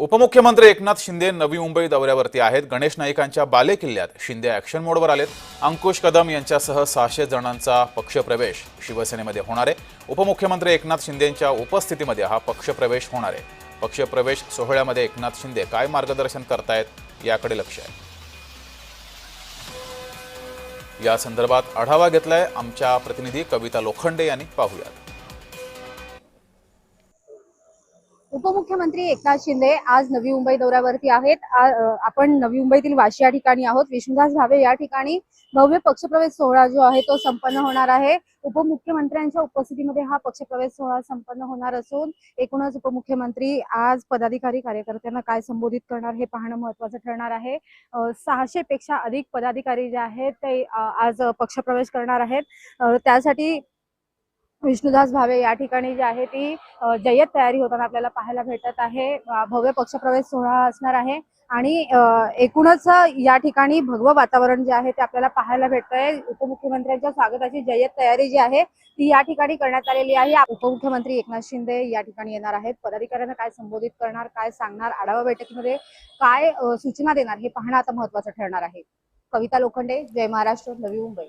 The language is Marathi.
उपमुख्यमंत्री एकनाथ शिंदे नवी मुंबई दौऱ्यावरती आहेत. गणेश नाईकांच्या बाले किल्ल्यात शिंदे ॲक्शन मोडवर आलेत. अंकुश कदम यांच्यासह सहाशे जणांचा पक्षप्रवेश शिवसेनेमध्ये होणार आहे. उपमुख्यमंत्री एकनाथ शिंदेंच्या उपस्थितीमध्ये हा पक्षप्रवेश होणार आहे. पक्षप्रवेश सोहळ्यामध्ये एकनाथ शिंदे काय मार्गदर्शन करतायत याकडे लक्ष आहे. या संदर्भात आढावा घेतलाय आमच्या प्रतिनिधी कविता लोखंडे यांनी. पाहूयात. उपमुख्यमंत्री एकनाथ शिंदे आज नवी मुंबई दौऱ्यावरती आहेत. आपण नवी मुंबईतील वाशी या ठिकाणी आहोत. विष्णुदास भावे या ठिकाणी भव्य पक्षप्रवेश सोहळा जो आहे तो संपन्न होणार आहे. उपमुख्यमंत्र्यांच्या उपस्थितीमध्ये हा पक्षप्रवेश सोहळा संपन्न होणार असून एकूणच उपमुख्यमंत्री आज पदाधिकारी कार्यकर्त्यांना काय संबोधित करणार हे पाहणं महत्वाचं ठरणार आहे. सहाशे पेक्षा अधिक पदाधिकारी जे आहेत ते आज पक्षप्रवेश करणार आहेत. त्यासाठी विष्णुदास भावे या ठिकाणी जी आहे ती जय्यत तयारी होताना आपल्याला पाहायला भेटत आहे. भव्य पक्षप्रवेश सोहळा असणार आहे. आणि एकूणच या ठिकाणी भगवं वातावरण जे आहे ते आपल्याला पाहायला भेटतंय. उपमुख्यमंत्र्यांच्या स्वागताची जय्यत तयारी जी आहे ती या ठिकाणी करण्यात आलेली आहे. उपमुख्यमंत्री एकनाथ शिंदे या ठिकाणी येणार आहेत. पदाधिकाऱ्यांना काय संबोधित करणार काय सांगणार आढावा बैठकीमध्ये काय सूचना देणार हे पाहणं आता महत्वाचं ठरणार आहे. कविता लोखंडे जय महाराष्ट्र नवी मुंबई.